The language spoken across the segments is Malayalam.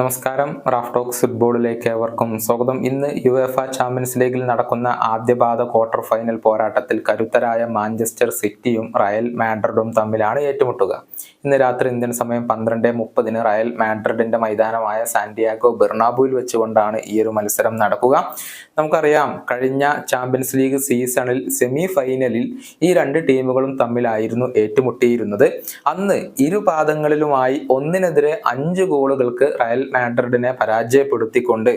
നമസ്കാരം. റാഫ് ടോക്സ് ഫുട്ബോളിലേക്ക് ഏവർക്കും സ്വാഗതം. ഇന്ന് യു എഫ് ചാമ്പ്യൻസ് ലീഗിൽ നടക്കുന്ന ആദ്യപാദ ക്വാർട്ടർ ഫൈനൽ പോരാട്ടത്തിൽ കരുത്തരായ മാഞ്ചസ്റ്റർ സിറ്റിയും റയൽ മാഡ്രിഡും തമ്മിലാണ് ഏറ്റുമുട്ടുക. ഇന്ന് രാത്രി ഇന്ത്യൻ സമയം പന്ത്രണ്ട് മുപ്പതിന് റയൽ മാഡ്രിഡിന്റെ മൈതാനമായ സാന്റിയാഗോ ബെർണാബുവിൽ വെച്ചുകൊണ്ടാണ് ഈ ഒരു മത്സരം നടക്കുക. നമുക്കറിയാം കഴിഞ്ഞ ചാമ്പ്യൻസ് ലീഗ് സീസണിൽ സെമി ഫൈനലിൽ ഈ രണ്ട് ടീമുകളും തമ്മിലായിരുന്നു ഏറ്റുമുട്ടിയിരുന്നത്. അന്ന് ഇരു പാദങ്ങളിലുമായി ഒന്നിനെതിരെ അഞ്ച് ഗോളുകൾക്ക് റയൽ മാഡ്രിഡിനെ പരാജയപ്പെടുത്തിക്കൊണ്ട്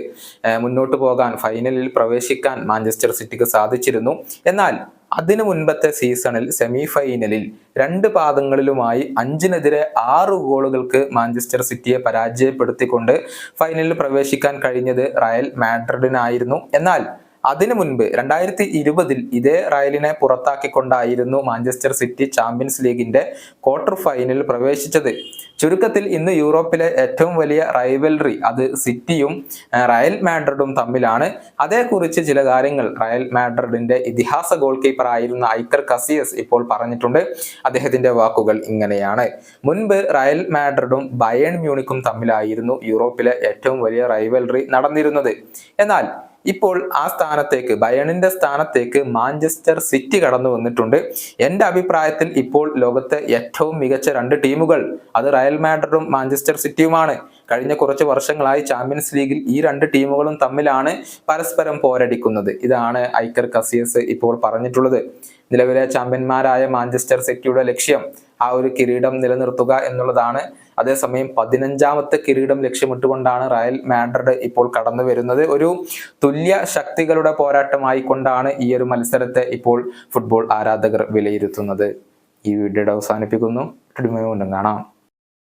മുന്നോട്ട് പോകാൻ ഫൈനലിൽ പ്രവേശിക്കാൻ മാഞ്ചസ്റ്റർ സിറ്റിക്ക് സാധിച്ചിരുന്നു. എന്നാൽ അതിനു മുൻപത്തെ സീസണിൽ സെമി ഫൈനലിൽ രണ്ട് പാദങ്ങളിലുമായി അഞ്ചിനെതിരെ ആറ് ഗോളുകൾക്ക് മാഞ്ചസ്റ്റർ സിറ്റിയെ പരാജയപ്പെടുത്തിക്കൊണ്ട് ഫൈനലിൽ പ്രവേശിക്കാൻ കഴിഞ്ഞത് റയൽ മാഡ്രിഡിനായിരുന്നു. എന്നാൽ അതിനു മുൻപ് രണ്ടായിരത്തി ഇരുപതിൽ ഇതേ റയലിനെ പുറത്താക്കിക്കൊണ്ടായിരുന്നു മാഞ്ചസ്റ്റർ സിറ്റി ചാമ്പ്യൻസ് ലീഗിന്റെ ക്വാർട്ടർ ഫൈനലിൽ പ്രവേശിച്ചത്. ചുരുക്കത്തിൽ ഇന്ന് യൂറോപ്പിലെ ഏറ്റവും വലിയ റൈവൽറി അത് സിറ്റിയും റയൽ മാഡ്രിഡും തമ്മിലാണ്. അതേക്കുറിച്ച് ചില കാര്യങ്ങൾ റയൽ മാഡ്രിഡിന്റെ ഇതിഹാസ ഗോൾ കീപ്പർ ആയിരുന്ന ഐക്കർ കസിയസ് ഇപ്പോൾ പറഞ്ഞിട്ടുണ്ട്. അദ്ദേഹത്തിന്റെ വാക്കുകൾ ഇങ്ങനെയാണ്. മുൻപ് റയൽ മാഡ്രിഡും ബയൺ മ്യൂണിക്കും തമ്മിലായിരുന്നു യൂറോപ്പിലെ ഏറ്റവും വലിയ റൈവൽറി നടന്നിരുന്നത്. എന്നാൽ ഇപ്പോൾ ആ സ്ഥാനത്തേക്ക് ബയണിന്റെ സ്ഥാനത്തേക്ക് മാഞ്ചസ്റ്റർ സിറ്റി കടന്നു വന്നിട്ടുണ്ട്. എന്റെ അഭിപ്രായത്തിൽ ഇപ്പോൾ ലോകത്തെ ഏറ്റവും മികച്ച രണ്ട് ടീമുകൾ അത് റയൽ മാഡ്രിഡും മാഞ്ചസ്റ്റർ സിറ്റിയുമാണ്. കഴിഞ്ഞ കുറച്ച് വർഷങ്ങളായി ചാമ്പ്യൻസ് ലീഗിൽ ഈ രണ്ട് ടീമുകളും തമ്മിലാണ് പരസ്പരം പോരടിക്കുന്നത്. ഇതാണ് ഐക്കർ കസിയസ് ഇപ്പോൾ പറഞ്ഞിട്ടുള്ളത്. നിലവിലെ ചാമ്പ്യന്മാരായ മാഞ്ചസ്റ്റർ സിറ്റിയുടെ ലക്ഷ്യം ആ ഒരു കിരീടം നിലനിർത്തുക എന്നുള്ളതാണ്. അതേസമയം പതിനഞ്ചാമത്തെ കിരീടം ലക്ഷ്യമിട്ടുകൊണ്ടാണ് റയൽ മാഡ്രിഡ് ഇപ്പോൾ കടന്നു വരുന്നത്. ഒരു തുല്യ ശക്തികളുടെ പോരാട്ടമായിക്കൊണ്ടാണ് ഈ ഒരു മത്സരത്തെ ഇപ്പോൾ ഫുട്ബോൾ ആരാധകർ വിലയിരുത്തുന്നത്. ഈ വീഡിയോയുടെ അവസാനിപ്പിക്കുന്നു. കാണാം